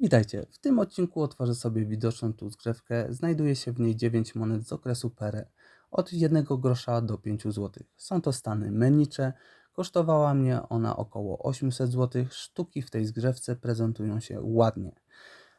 Witajcie. W tym odcinku otworzę sobie widoczną tu zgrzewkę. Znajduje się w niej 9 monet z okresu PRE. Od 1 grosza do 5 zł. Są to stany menicze. Kosztowała mnie ona około 800 zł. Sztuki w tej zgrzewce prezentują się ładnie.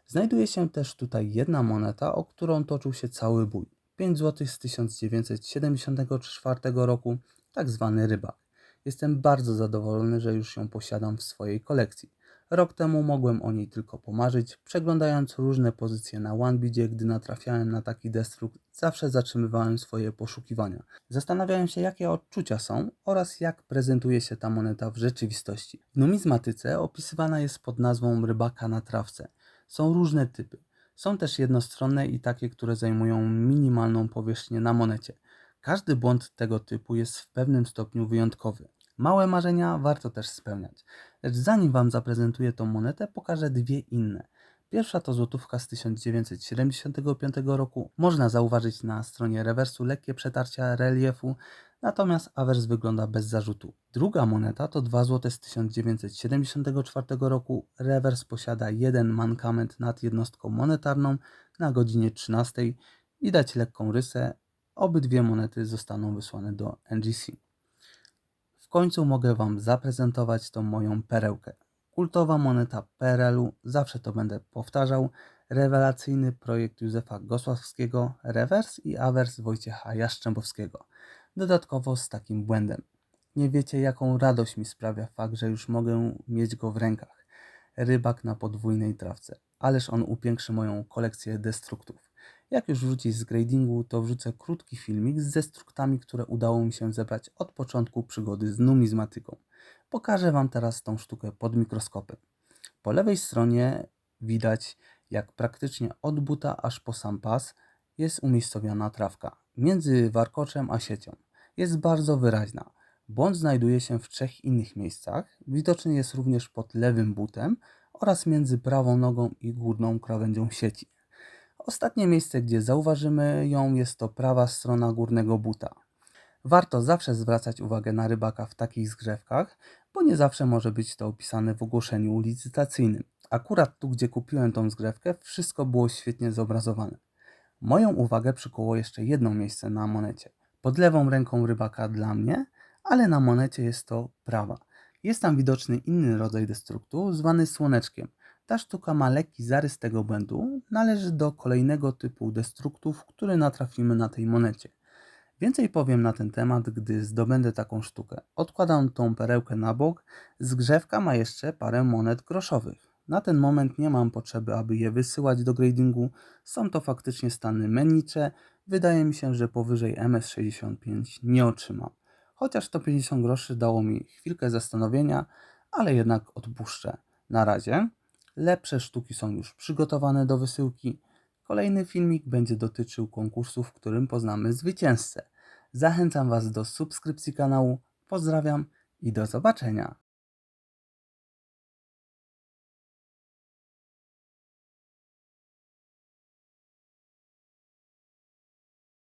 Znajduje się też tutaj jedna moneta, o którą toczył się cały bój. 5 zł z 1974 roku, tak zwany rybak. Jestem bardzo zadowolony, że już ją posiadam w swojej kolekcji. Rok temu mogłem o niej tylko pomarzyć, przeglądając różne pozycje na OneBidzie, gdy natrafiałem na taki destrukt, zawsze zatrzymywałem swoje poszukiwania. Zastanawiałem się, jakie odczucia są oraz jak prezentuje się ta moneta w rzeczywistości. W numizmatyce opisywana jest pod nazwą rybaka na trawce. Są różne typy. Są też jednostronne i takie, które zajmują minimalną powierzchnię na monecie. Każdy błąd tego typu jest w pewnym stopniu wyjątkowy. Małe marzenia warto też spełniać. Lecz zanim Wam zaprezentuję tą monetę, pokażę dwie inne. Pierwsza to złotówka z 1975 roku. Można zauważyć na stronie rewersu lekkie przetarcia reliefu, natomiast awers wygląda bez zarzutu. Druga moneta to 2 zł z 1974 roku. Rewers posiada jeden mankament nad jednostką monetarną na godzinie 13. Widać lekką rysę. Obydwie monety zostaną wysłane do NGC. Końcu mogę Wam zaprezentować tą moją perełkę. Kultowa moneta PRL-u, zawsze to będę powtarzał. Rewelacyjny projekt Józefa Gosławskiego, rewers i awers Wojciecha Jaszczębowskiego. Dodatkowo z takim błędem. Nie wiecie, jaką radość mi sprawia fakt, że już mogę mieć go w rękach. Rybak na podwójnej trawce. Ależ on upiększy moją kolekcję destruktów. Jak już wrzucić z gradingu, to wrzucę krótki filmik z destruktami, które udało mi się zebrać od początku przygody z numizmatyką. Pokażę Wam teraz tą sztukę pod mikroskopem. Po lewej stronie widać, jak praktycznie od buta aż po sam pas jest umiejscowiona trawka między warkoczem a siecią. Jest bardzo wyraźna. Błąd znajduje się w trzech innych miejscach. Widoczny jest również pod lewym butem oraz między prawą nogą i górną krawędzią sieci. Ostatnie miejsce, gdzie zauważymy ją, jest to prawa strona górnego buta. Warto zawsze zwracać uwagę na rybaka w takich zgrzewkach, bo nie zawsze może być to opisane w ogłoszeniu licytacyjnym. Akurat tu, gdzie kupiłem tą zgrzewkę, wszystko było świetnie zobrazowane. Moją uwagę przykuło jeszcze jedno miejsce na monecie. Pod lewą ręką rybaka dla mnie, ale na monecie jest to prawa. Jest tam widoczny inny rodzaj destruktu, zwany słoneczkiem. Ta sztuka ma lekki zarys tego błędu, należy do kolejnego typu destruktów, który natrafimy na tej monecie. Więcej powiem na ten temat, gdy zdobędę taką sztukę. Odkładam tą perełkę na bok. Zgrzewka ma jeszcze parę monet groszowych. Na ten moment nie mam potrzeby, aby je wysyłać do gradingu. Są to faktycznie stany menicze. Wydaje mi się, że powyżej MS65 nie otrzymam. Chociaż 150 groszy dało mi chwilkę zastanowienia, ale jednak odpuszczę. Na razie. Lepsze sztuki są już przygotowane do wysyłki. Kolejny filmik będzie dotyczył konkursu, w którym poznamy zwycięzcę. Zachęcam Was do subskrypcji kanału. Pozdrawiam i do zobaczenia.